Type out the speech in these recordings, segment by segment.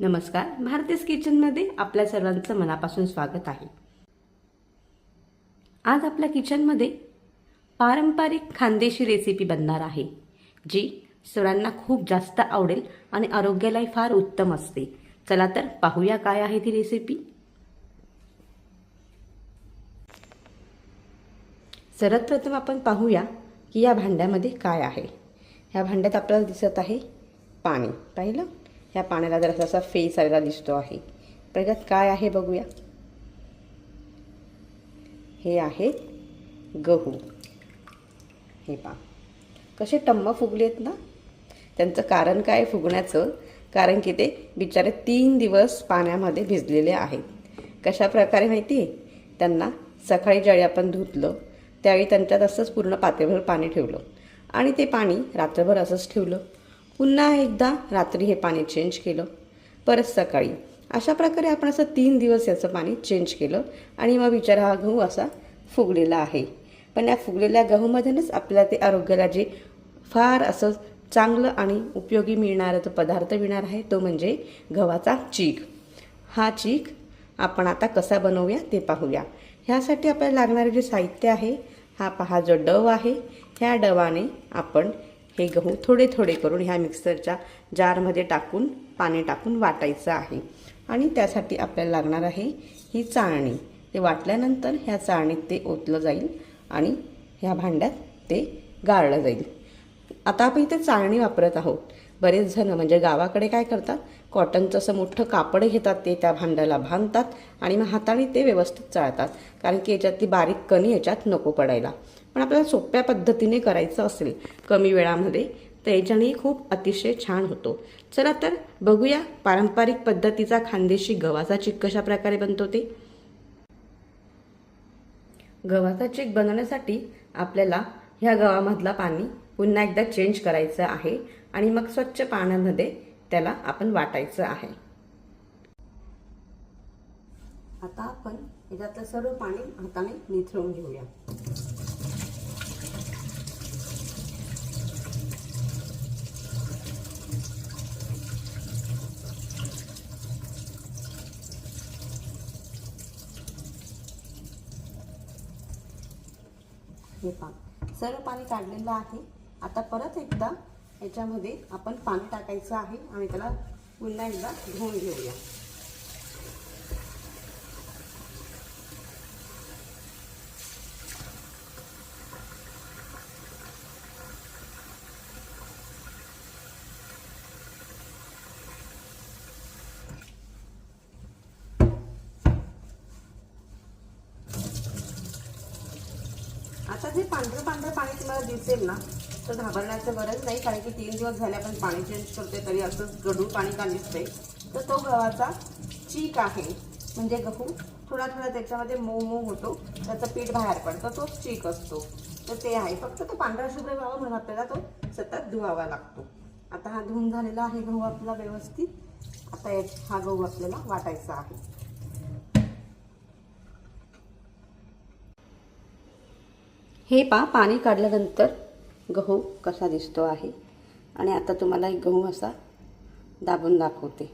नमस्कार भारतीस किचनमध्ये आपल्या सर्वांचं मनापासून स्वागत आहे. आज आपल्या किचनमध्ये पारंपरिक खानदेशी रेसिपी बनणार आहे जी सर्वांना खूप जास्त आवडेल आणि आरोग्यालाही फार उत्तम असते. चला तर पाहूया काय आहे ती रेसिपी सर्वप्रथम आपण पाहूया की या भांड्यामध्ये काय आहे. ह्या भांड्यात आपल्याला दिसत आहे पाणी पाहिलं? ह्या पाण्याला जरा असा फेस आलेला दिसतो आहे. प्रगत काय आहे बघूया. हे आहे गहू. हे पा कसे टम्म फुगलेत ना? त्यांचं कारण काय फुगण्याचं? कारण की ते बिचारे तीन दिवस पाण्यामध्ये भिजलेले आहेत. कशा प्रकारे माहिती आहे? त्यांना सकाळी ज्यावेळी आपण धुतलं त्यावेळी त्यांच्यात असंच पूर्ण पातेभर पाणी ठेवलं. आणि ते पाणी रात्रभर असंच ठेवलं. पुन्हा एकदा रात्री हे पाणी चेंज केलं. परत सकाळी. अशा प्रकारे आपण असं तीन दिवस याचं पाणी चेंज केलं आणि मग विचार हा गहू असा फुगलेला आहे. पण या फुगलेल्या गहूमधूनच आपल्याला ते आरोग्याला जे फार असं चांगलं आणि उपयोगी मिळणारा तो पदार्थ मिळणार आहे तो म्हणजे गव्हाचा चीक. हा चीक आपण आता कसा बनवूया ते पाहूया. ह्यासाठी आपल्याला लागणारे जे साहित्य आहे हा पहा जो डव आहे ह्या डवाने आपण हे गहू थोडे थोडे करून ह्या मिक्सरच्या जारमध्ये टाकून पाणी टाकून वाटायचं आहे. आणि त्यासाठी आपल्याला लागणार आहे ही चाळणी. ते वाटल्यानंतर ह्या चाळणीत ते ओतलं जाईल आणि ह्या भांड्यात ते गाळलं जाईल. आता आपण इथे चाळणी वापरत आहोत. बरेच जण म्हणजे गावाकडे काय करतात? कॉटनचं असं मोठं कापड घेतात ते त्या भांड्याला बांधतात आणि मग हाताने ते व्यवस्थित चाळतात. कारण की याच्यात ती बारीक कणी याच्यात नको पडायला. पण आपल्याला सोप्या पद्धतीने करायचं असेल कमी वेळामध्ये तर याच्याने खूप अतिशय छान होतो. चला तर बघूया पारंपरिक पद्धतीचा खानदेशी गव्हाचा चिक कशा प्रकारे बनतो ते. गव्हाचा चिक बनवण्यासाठी आपल्याला ह्या गव्हामधला पाणी पुन्हा एकदा चेंज करायचं आहे आणि मग स्वच्छ पाण्यामध्ये त्याला आपण वाटायचं आहे. आता आपण याच्यातलं सर्व पाणी हाताने निथळून घेऊया. हे पान सर्व पाणी काढलेलं आहे. आता परत एकदा याच्यामध्ये आपण पाणी टाकायचं आहे आणि त्याला पुन्हा एकदा धुवून घेऊया आता जे पांढरं पांढरं पाणी तुम्हाला दिसेल ना तर घाबरण्याचं गरज नाही कारण की तीन दिवस झाले आपण पाणी चेंज करतोय तरी असंच गडूळ पाणी का दिसतंय तर तो गव्हाचा चीक आहे. म्हणजे गहू थोडा थोडा त्याच्यामध्ये मऊ मऊ होतो त्याचं पीठ बाहेर पडतं तोच चीक असतो. तर ते आहे. फक्त तो पांढरा शुभ्र व्हावा म्हणून आपल्याला तो सतत धुवावा लागतो. आता हा धुवून झालेला आहे गहू आपला व्यवस्थित. आता हा गहू आपल्याला वाटायचा आहे. हे पा पाणी काढल्यानंतर गहू कसा दिसतो आहे? आणि आता तुम्हाला एक गहू असा दाबून दाखवते.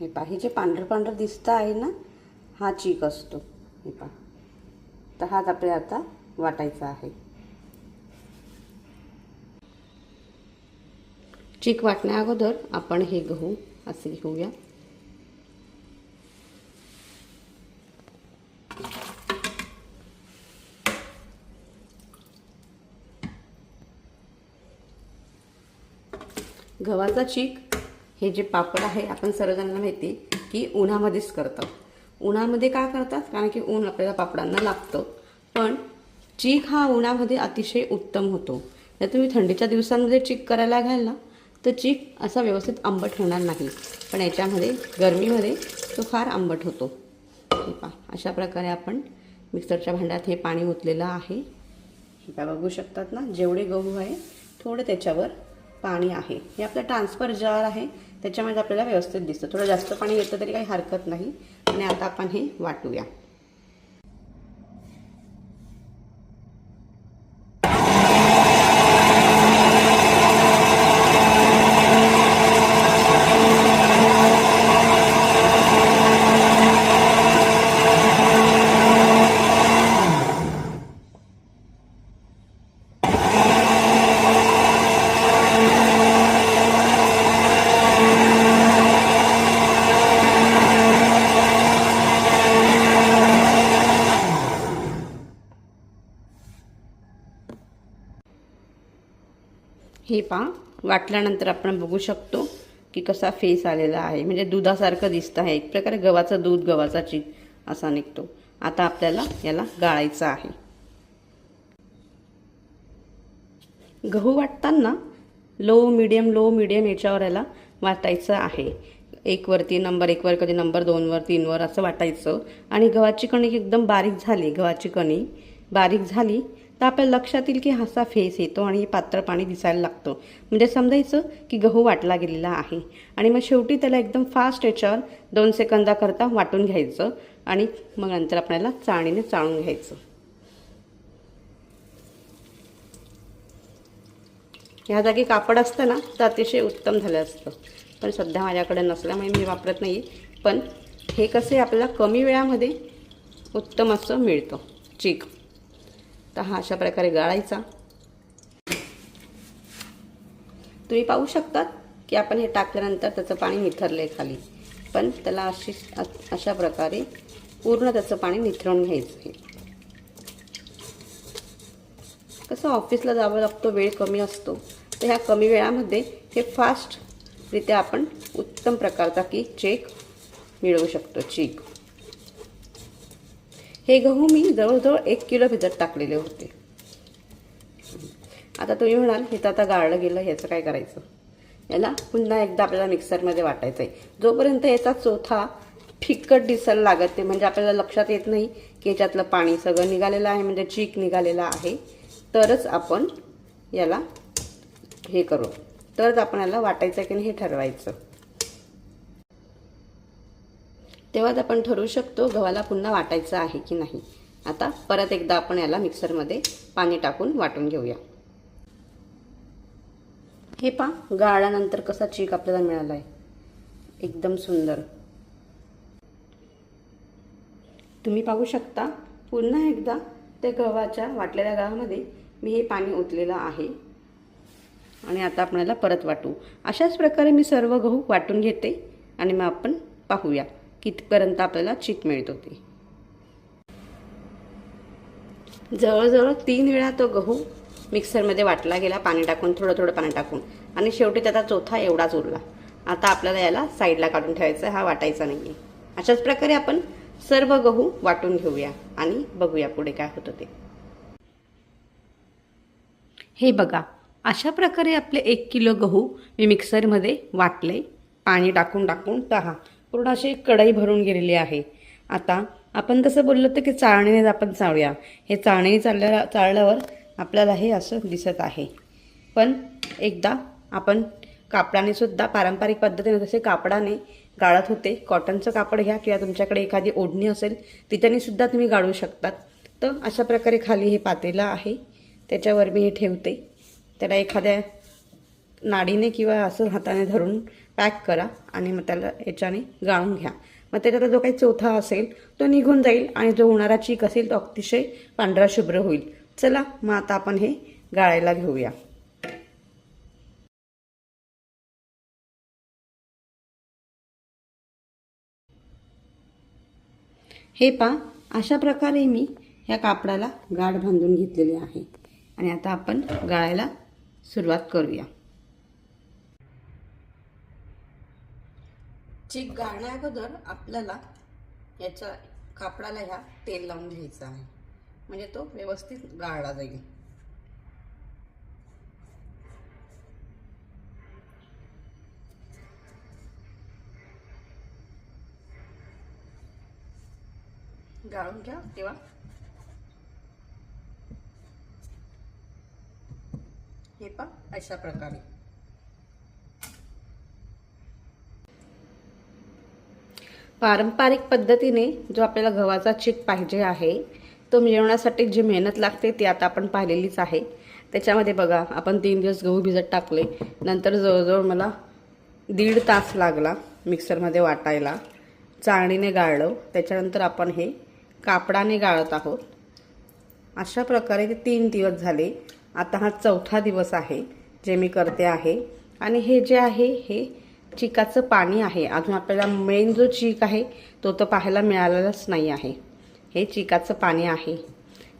हे पा हे जे पांढरं पांढरं दिसतं आहे ना हा चीक असतो. हे पा तर हाच आपल्याला आता वाटायचा आहे. चीक वाटण्या अगोदर आपण हे गहू असे घेऊया. गव्हाचा चीक हे जे पापड आहे आपण सर्वजणांना माहिती की उन्हामध्येच करतात उन्हामध्ये का करतात? कारण की ऊन आपल्याला पापडांना लागतं. पण चीक हा उन्हामध्ये अतिशय उत्तम होतो. जर तुम्ही थंडीच्या दिवसांमध्ये चीक करायला घ्याल ना तर चीक असा व्यवस्थित आंबट होणार नाही. पण याच्यामध्ये गरमीमध्ये तो फार आंबट होतो. हे अशा प्रकारे आपण मिक्सरच्या भांड्यात हे पाणी ओतलेलं आहे. हे बघू शकतात ना जेवढे गहू आहे थोडं त्याच्यावर पाणी आहे. हे आपलं ट्रान्सफर जार आहे. त्याच्यामध्ये आपल्याला व्यवस्थित दिसतं. थोडं जास्त पाणी येतं तरी काही हरकत नाही. आणि आता आपण हे वाटूया. हे पहा वाटल्यानंतर आपण बघू शकतो की कसा फेस आलेला आहे. म्हणजे दुधासारखं दिसतं आहे. एक प्रकारे गव्हाचं दूध गव्हाचा चीक असा निघतो. आता आपल्याला याला गाळायचं आहे. गहू वाटताना लो मिडियम लो मिडियम याच्यावर याला वाटायचं आहे. एकवरती नंबर एकवर कधी नंबर दोनवर तीनवर असं वाटायचं. आणि गव्हाची कणिक एकदम बारीक झाली. गव्हाची कणी बारीक झाली तर आपल्या लक्षात येईल की हसा फेस येतो आणि पात्र पाणी दिसायला लागतं. म्हणजे समजायचं की गहू वाटला गेलेला आहे. आणि मग शेवटी त्याला एकदम फास्ट याच्यावर दोन सेकंदाकरता वाटून घ्यायचं आणि मग नंतर आपल्याला चाळणीने चाळून घ्यायचं. ह्या जागी कापड असतं ना तर अतिशय उत्तम झालं असतं. पण सध्या माझ्याकडे नसल्यामुळे मी वापरत नाही. पण हे कसे आपल्याला कमी वेळामध्ये उत्तम असं मिळतं. चीक. तर हा अशा प्रकारे गाळायचा. तुम्ही पाहू शकतात की आपण हे टाकल्यानंतर त्याचं पाणी निथरले खाली. पण त्याला अशी अशा प्रकारे पूर्ण त्याचं पाणी निथरून घ्यायचं आहे कसं ऑफिसला जावं लागतो वेळ कमी असतो. तर ह्या कमी वेळामध्ये हे फास्टरित्या आपण उत्तम प्रकारचा की चेक मिळवू शकतो चीक. हे गहू मी जवळजवळ एक किलो भिजत टाकलेले होते. आता तुम्ही म्हणाल हे तर आता गाळलं गेलं ह्याचं काय करायचं? याला पुन्हा एकदा आपल्याला मिक्सरमध्ये वाटायचं आहे जोपर्यंत याचा चोथा फिक्कट दिसायला लागत ते म्हणजे आपल्याला लक्षात येत नाही की याच्यातलं पाणी सगळं निघालेलं आहे म्हणजे चीक निघालेला आहे तरच आपण याला हे करू. तरच आपण याला वाटायचं की नाही हे ठरवायचं. तेव्हाच आपण ठरवू शकतो गव्हाला पुन्हा वाटायचं आहे की नाही. आता परत एकदा आपण याला मिक्सरमध्ये पाणी टाकून वाटून घेऊया. हे पा गाळल्यानंतर कसा चीक आपल्याला मिळाला आहे एकदम सुंदर. तुम्ही पाहू शकता पुन्हा एकदा त्या गव्हाच्या वाटलेल्या गव्हामध्ये मी हे पाणी ओतलेलं आहे. आणि आता आपल्याला परत वाटू. अशाच प्रकारे मी सर्व गहू वाटून घेते आणि मग आपण पाहूया. कितपर्यंत आपल्याला चीक मिळत होती. जवळजवळ तीन वेळा तो गहू मिक्सरमध्ये वाटला गेला पाणी टाकून थोडं थोडं पाणी टाकून. आणि शेवटी त्याचा चौथा एवढाच उरला आता आपल्याला याला साईडला काढून ठेवायचा हा वाटायचा नाही आहे अशाच प्रकारे आपण सर्व गहू वाटून घेऊया आणि बघूया पुढे काय होतं ते. हे बघा अशा प्रकारे आपले एक किलो गहू मी मिक्सरमध्ये वाटले पाणी टाकून टाकून पहा. पूर्ण अशी कढई भरून गेलेली आहे. आता आपण तसं बोललो तर की चाळणीने आपण चाळूया. हे चाळणी चालल्या चाळल्यावर आपल्याला हे असं दिसत आहे. पण एकदा आपण कापडाने सुद्धा पारंपरिक पद्धतीने जसे कापडाने गाळत होते कॉटनचं कापड घ्या किंवा तुमच्याकडे एखादी ओढणी असेल तिच्याने सुद्धा तुम्ही गाळू शकतात. तर अशा प्रकारे खाली हे पातेलं आहे. त्याच्यावर मी हे ठेवते. त्याला एखाद्या नाडीने किंवा असं हाताने धरून पॅक करा आणि मग त्याला याच्याने गाळून घ्या. मग त्याच्यात जो काही चौथा असेल तो निघून जाईल आणि जो होणारा चीक असेल तो अतिशय पांढरा शुभ्र होईल. चला मग आता आपण हे गाळायला घेऊया. हे पा अशा प्रकारे मी ह्या कापडाला गाठ बांधून घेतलेली आहे. आणि आता आपण गाळायला सुरुवात करूया. चीक गाळण्या अगोदर आपल्याला याच्या कापडाला ह्या तेल लावून घ्यायचं आहे. म्हणजे तो व्यवस्थित गाळला जाईल. गाळून घ्या तेव्हा. हे पण अशा प्रकारे. पारंपरिक पद्धतीने जो आपल्याला गव्हाचा चीक पाहिजे आहे तो मिळवण्यासाठी जी मेहनत लागते ती आता आपण पाहिलेलीच आहे. त्याच्यामध्ये बघा आपण तीन दिवस गहू भिजत टाकले नंतर जवळजवळ मला दीड तास लागला मिक्सरमध्ये वाटायला. चाळणीने गाळलं त्याच्यानंतर आपण हे कापडाने गाळत आहोत. अशा प्रकारे ते तीन दिवस झाले. आता हा चौथा दिवस आहे जे मी करते आहे. आणि हे जे आहे हे चिकाचं पाणी आहे. अजून आपल्याला मेन जो चीक आहे तो तर पाहायला मिळालेलाच नाही आहे. हे चिकाचं पाणी आहे.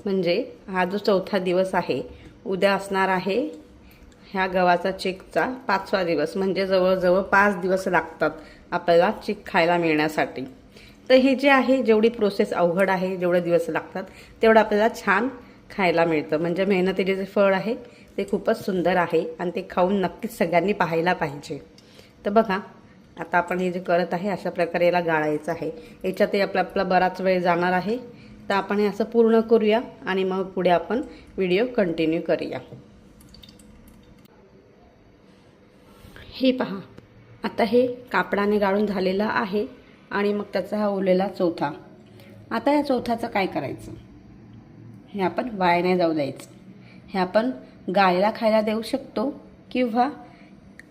म्हणजे हा जो चौथा दिवस आहे उद्या असणार आहे ह्या गव्हाचा चिकचा पाचवा दिवस. म्हणजे जवळजवळ पाच दिवस लागतात आपल्याला चिक खायला मिळण्यासाठी. तर हे जे आहे जेवढी प्रोसेस अवघड आहे जेवढे दिवस लागतात तेवढं आपल्याला छान खायला मिळतं. म्हणजे मेहनतीचे जे फळ आहे ते खूपच सुंदर आहे आणि ते खाऊन नक्कीच सगळ्यांनी पाहायला पाहिजे. तर बघा आता आपण हे जे करत आहे अशा प्रकारे याला गाळायचं आहे. याच्यातही आपला आपला बराच वेळ जाणार आहे. तर आपण हे असं पूर्ण करूया आणि मग पुढे आपण व्हिडिओ कंटिन्यू करूया. हे पहा आता हे कापडाने गाळून झालेलं आहे आणि मग त्याचा हा उरलेला चौथा. आता या चौथ्याचं काय करायचं? हे आपण वाया नाही जाऊ द्यायचं. हे आपण गायला खायला देऊ शकतो किंवा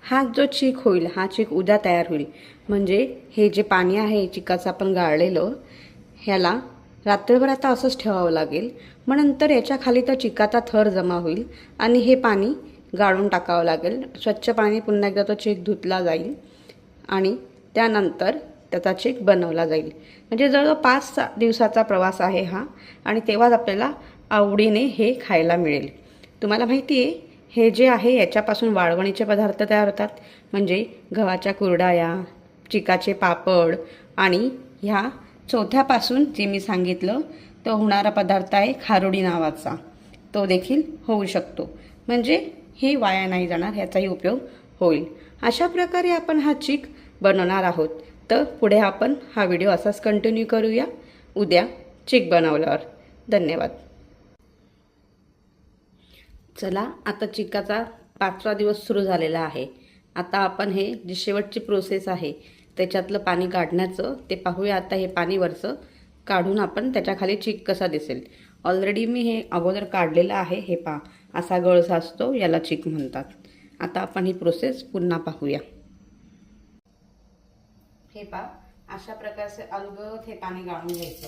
हा जो चीक होईल हा चीक उद्या तयार होईल. म्हणजे हे जे पाणी आहे चिकाचं आपण गाळलेलं ह्याला रात्रभर आता असंच ठेवावं लागेल. मग नंतर याच्या खाली तर चिकाचा थर जमा होईल आणि हे पाणी गाळून टाकावं लागेल. स्वच्छ पाणी पुन्हा एकदा तो चीक धुतला जाईल आणि त्यानंतर त्याचा चेक बनवला जाईल. म्हणजे जवळजवळ पाच दिवसाचा प्रवास आहे हा आणि तेव्हाच आपल्याला आवडीने हे खायला मिळेल. तुम्हाला माहिती आहे हे जे आहे याच्यापासून वाळवणीचे पदार्थ तयार होतात. म्हणजे गव्हाच्या कुरडाया चिकाचे पापड आणि ह्या चौथ्यापासून जे मी सांगितलं तो होणारा पदार्थ आहे खारोडी नावाचा. तो देखील होऊ शकतो. म्हणजे हे वाया नाही जाणार ह्याचाही उपयोग होईल. अशा प्रकारे आपण हा चीक बनवणार आहोत. तर पुढे आपण हा व्हिडिओ असाच कंटिन्यू करूया. उद्या चीक बनवल्यावर. धन्यवाद. चला आता चिकाचा पाचवा दिवस सुरू झालेला आहे. आता आपण हे जी शेवटची प्रोसेस आहे त्याच्यातलं पाणी काढण्याचं ते पाहूया आता हे पाणी वरचं काढून आपण त्याच्याखाली चिक कसा दिसेल. ऑलरेडी मी हे अगोदर काढलेलं आहे हे पा असा गळसा असतो याला चिक म्हणतात. आता आपण ही प्रोसेस पुन्हा पाहूया. हे पा अशा प्रकारचे अलगद हे पाणी गाळून घ्यायचं.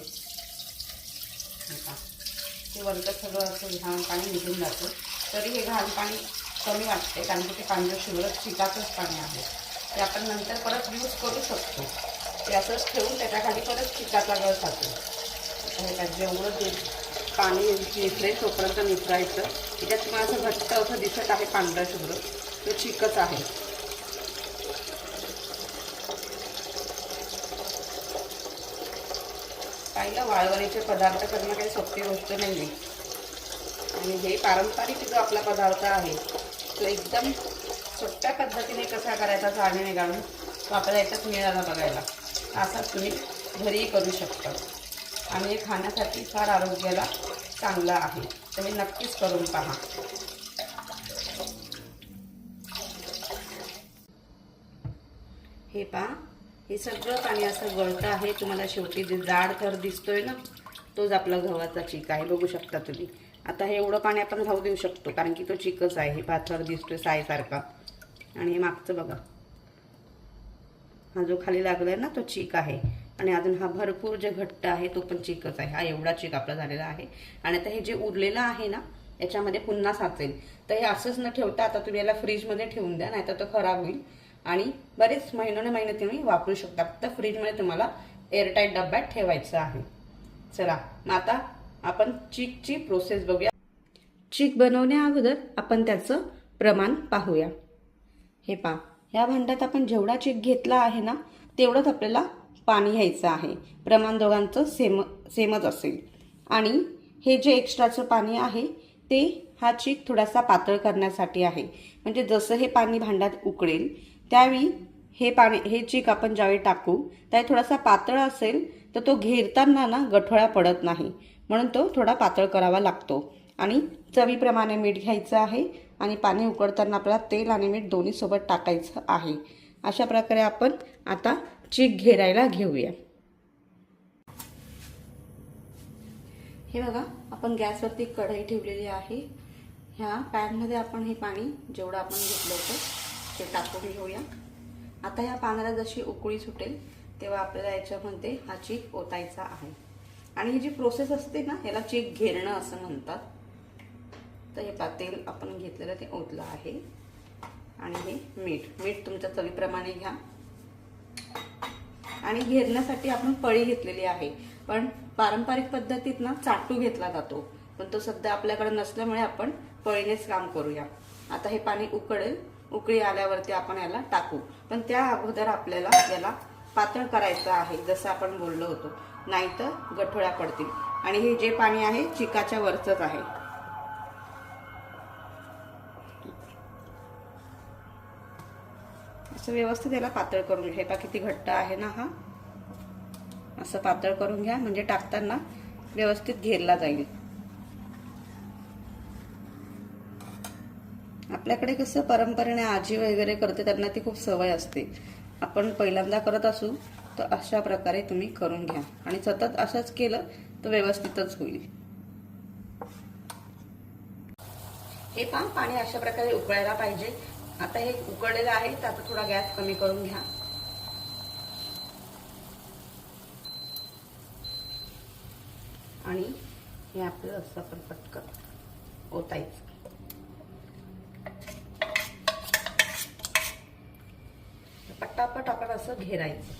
हे पहा. ते वरचं सगळं असं पाणी निघून जातं. तरी हे घाण पाणी कमी वाटते कारण की ते पांढरं शुभ्र चिकाचंच पाणी आहे. ते आपण नंतर परत यूज करू शकतो. ते असंच ठेवून त्याच्याखाली परत चिकाचा गळ खातो हे काय जेवढं ते पाणी निसरेल तोपर्यंत निसरायचं त्याच्यात तुम्हाला असं घट्ट असं दिसत आहे पांढरं शुभ्र तो चिकच आहे. पाहिलं वाळवणीचे पदार्थ करणं काही सोपी गोष्ट नाही आहे आणि हे पारंपरिक जो आपला पदार्थ आहे तो एकदम सोप्या पद्धतीने कसा करायचा चाळणीने गाळून तो आपल्याला याच्यात मिळाला बघायला. असाच तुम्ही घरीही करू शकता. आणि हे खाण्यासाठी फार आरोग्याला चांगलं आहे. तुम्ही नक्कीच करून पहा. हे पहा हे सगळं पाणी असं गळतं आहे. तुम्हाला शेवटी जे जाड थर दिसतोय ना तोच आपला गव्हाचा चीक आहे. बघू शकता तुम्ही. आता हे एवढं पाणी आपण राहू देऊ शकतो कारण की तो चिकच आहे हे पाथर दिसतोय सायसारखा आणि हे मागचं बघा. हा जो खाली लागलाय ना तो चीक आहे. आणि अजून हा भरपूर जे घट्ट आहे तो पण चिकच आहे. हा एवढा चीक आपला झालेला आहे. आणि आता हे जे उरलेलं आहे ना याच्यामध्ये पुन्हा साचेल. तर हे असंच न ठेवता आता तुम्ही याला फ्रीजमध्ये ठेवून द्या नाही तर तो खराब होईल. आणि बरेच महिन्याने महिने तुम्ही वापरू शकता. फक्त फ्रीजमध्ये तुम्हाला एअरटाईट डब्यात ठेवायचं आहे. चला मग आता आपण चीकची प्रोसेस बघूया. चीक बनवण्या अगोदर आपण त्याचं प्रमाण पाहूया. हे पा ह्या भांड्यात आपण जेवढा चीक घेतला आहे ना तेवढंच आपल्याला पाणी घ्यायचं आहे. प्रमाण दोघांचं सेम सेमच असेल. आणि हे जे एक्स्ट्राचं पाणी आहे ते हा चीक थोडासा पातळ करण्यासाठी आहे. म्हणजे जसं हे पाणी भांड्यात उकळेल त्यावेळी हे पाणी हे चीक आपण ज्यावेळी टाकू त्यावेळी थोडासा पातळ असेल तर तो घेरताना ना गठोळा पडत नाही. म्हणून तो थोडा पातळ करावा लागतो. आणि चवीप्रमाणे मीठ घ्यायचं आहे आणि पाणी उकळताना आपल्याला तेल आणि मीठ दोन्हीसोबत टाकायचं आहे. अशा प्रकारे आपण आता चीक घेरायला घेऊया. हे बघा आपण गॅसवरती कढई ठेवलेली आहे. ह्या पॅनमध्ये आपण हे पाणी जेवढं आपण घेतलं होतं ते टाकून घेऊया. आता या पाण्याला जशी उकळी सुटेल तेव्हा आपल्याला याच्यामध्ये हा चीक ओतायचा आहे. आणि ही जी प्रोसेस असते ना याला चीक घेरणं असं म्हणतात. तर हे पातेल आपण घेतलेलं ते ओतलं आहे. आणि हे मीठ. मीठ तुमच्या चवीप्रमाणे घ्या. आणि घेरण्यासाठी आपण पळी घेतलेली आहे. पण पारंपरिक पद्धतीत ना चाटू घेतला जातो. पण तो सध्या आपल्याकडे नसल्यामुळे आपण पळीनेच काम करूया. आता हे पाणी उकळेल उकळी आल्यावरती आपण याला टाकू. पण त्या अगोदर आपल्याला याला पातळ करायचं आहे जसं आपण बोललो होतो. नाहीतर गठोळ्या पडतील. आणि हे जे पाणी आहे चिकाच्या वरचंच आहे. असं व्यवस्थित याला पातळ करून घ्या. हे पा किती घट्ट आहे ना हा. असं पातळ करून घ्या म्हणजे टाकताना व्यवस्थित घेरला जाईल. आपल्याकडे कसं परंपरेने आजी वगैरे करते त्यांना ती खूप सवय असते. आपण पहिल्यांदा करत असू तर अशा प्रकारे तुम्ही करून घ्या. आणि सतत असंच केलं तर व्यवस्थितच होईल. हे पहा पाणी अशा प्रकारे उकळायला पाहिजे. आता हे उकळलेलं आहे तर आता थोडा गॅस कमी करून घ्या. आणि हे आपलं असं आपण पटकन ओतायचं. पटापट आपण असं घेरायचं.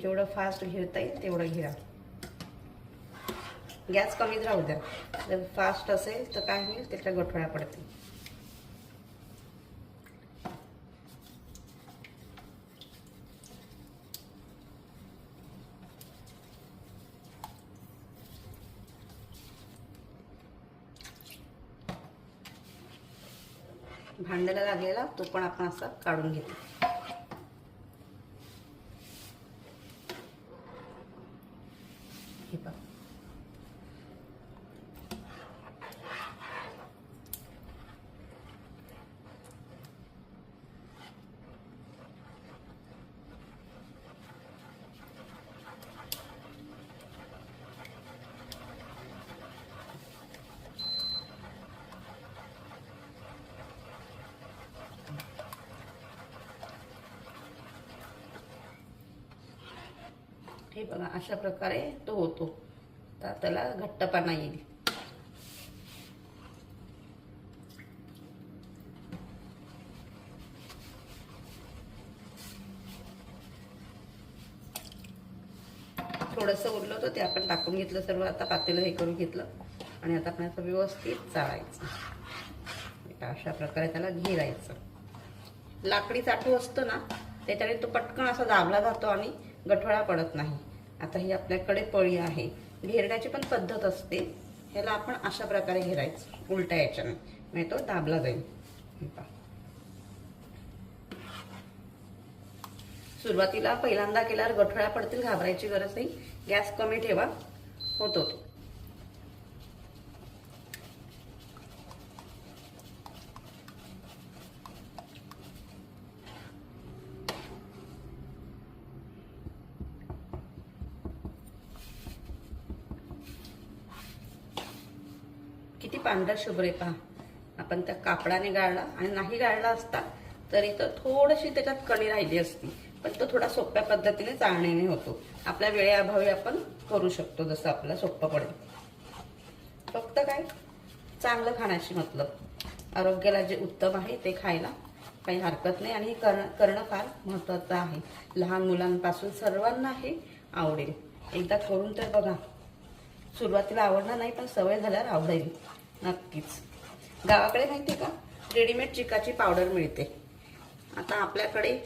जेवढं फास्ट घेरता येईल तेवढं घेरा. गॅस कमीच राहू द्या. जर फास्ट असेल तर काय होईल? त्याच्या गठोळ्या पडतील. भांड्याला लागलेला तो पण आपण असा काढून घेतो हे बघ हे बघा अशा प्रकारे तो होतो. तर त्याला घट्टपणा येईल. थोडंसं उरलं होतं ते आपण टाकून घेतलं सर्व आता पातेलं हे करून घेतलं. आणि आता आपण असं व्यवस्थित चाळायचं. अशा प्रकारे त्याला घेरायचं. लाकडी चाटू असतं ना त्याच्याने तो पटकन असा दाबला जातो आणि गठोळा पडत नाही. आता ही आपल्याकडे पळी आहे. म्हणजे घेरण्याची पण पद्धत असते. ह्याला आपण अशा प्रकारे घेरायचं. उलट्या याच्याने. म्हणजे तो दाबला जाईल. सुरुवातीला पहिल्यांदा केल्यावर गठोळ्या पडतील घाबरायची गरज नाही. गॅस कमी ठेवा. होतो पांढरा शुभ्र आहे पहा. आपण त्या कापडाने गाळला आणि नाही गाळला असता तरी तर थोडीशी त्याच्यात कणी राहिली असती. पण तो थोडा सोप्या पद्धतीने चाळणीने होतो. आपल्या वेळेअभावी आपण करू शकतो जसं आपला सोपं पडेल. फक्त काय? चांगलं खाण्याशी मतलब. आरोग्याला जे उत्तम आहे ते खायला काही हरकत नाही आणि हे करणं करणं फार महत्त्वाचं आहे. लहान मुलांपासून सर्वांना हे आवडेल. एकदा करून तर बघा. सुरुवातीला आवडणार नाही पण सवय झाल्यावर आवडेल. नक्कीच. गावाकडे माहिती आहे का? रेडीमेड चिकाची पावडर मिळते. आता आपल्याकडे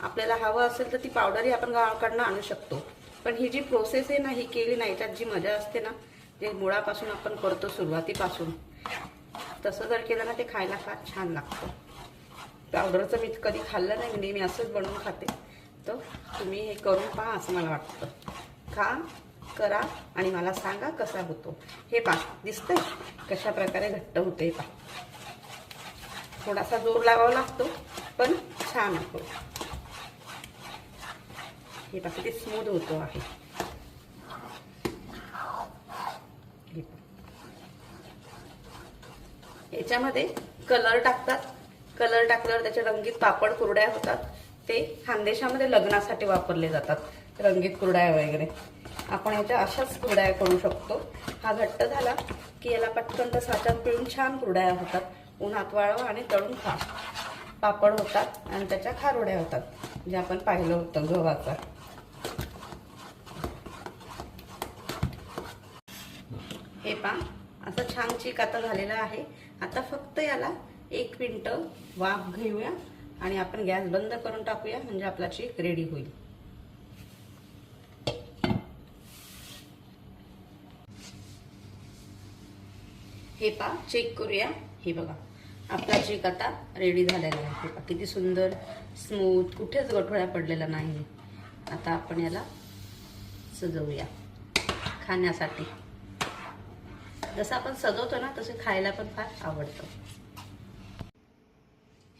आपल्याला हवं असेल तर ती पावडरही आपण गावाकडनं आणू शकतो. पण ही जी प्रोसेस आहे ना ही केली नाही त्यात जी मजा असते ना जे मुळापासून आपण करतो सुरुवातीपासून तसं जर केलं ना ते खायला फार छान लागतं. पावडरचं मी कधी खाल्लं नाही नेहमी असंच बनवून खाते. तर तुम्ही हे करून पहा असं मला वाटतं. खा. करा आणि मला सांगा कसा होतो. हे पा दिसतंय? कशा प्रकारे घट्ट होते पा थोडासा जोर लावावा लागतो पण छान होतो. हे पा किती स्मूथ होतो आहे. याच्यामध्ये कलर टाकतात. कलर टाकल्यावर त्याचे रंगीत पापड कुरड्या होतात. ते खानदेशामध्ये लग्नासाठी वापरले जातात. रंगीत कुरड्या वगैरे. आपण याच्या अशाच कुरड्या करू शकतो. हा घट्ट झाला की याला पटकन तर साच्यात पिळून छान कुरड्या होतात. उन्हात वाळवा आणि तळून खा. पापड होतात आणि त्याच्या खारोड्या होतात जे आपण पाहिलं होतं गव्हाचा. हे पा असं चीक आता झालेला आहे. आता फक्त याला एक मिनटं वाफ घेऊया आणि आपण गॅस बंद करून टाकूया म्हणजे आपला चीक रेडी होईल. हे पा चेक करूया. हे बघा. आपला चेक आता रेडी झालेला आहे. हे पा किती सुंदर स्मूथ कुठेच गठोळ्या पडलेला नाही. आता आपण याला सजवूया खाण्यासाठी. जसं आपण सजवतो ना तसे खायला पण फार आवडतं.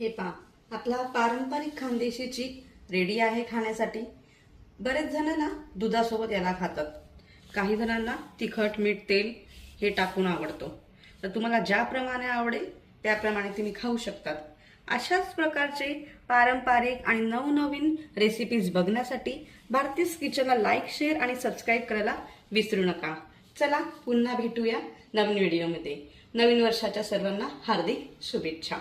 हे पा आपला पारंपरिक खानदेशी चीक रेडी आहे खाण्यासाठी. बरेच जण ना दुधासोबत याला खातात. काही जणांना तिखट मीठ तेल हे टाकून आवडतो. तर तुम्हाला ज्याप्रमाणे आवडेल त्याप्रमाणे तुम्ही खाऊ शकतात. अशाच प्रकारचे पारंपरिक आणि नवनवीन रेसिपीज बघण्यासाठी भारतीस किचनला लाईक शेअर आणि सबस्क्राईब करायला विसरू नका. चला पुन्हा भेटूया नवीन व्हिडिओमध्ये नवीन वर्षाच्या सर्वांना हार्दिक शुभेच्छा.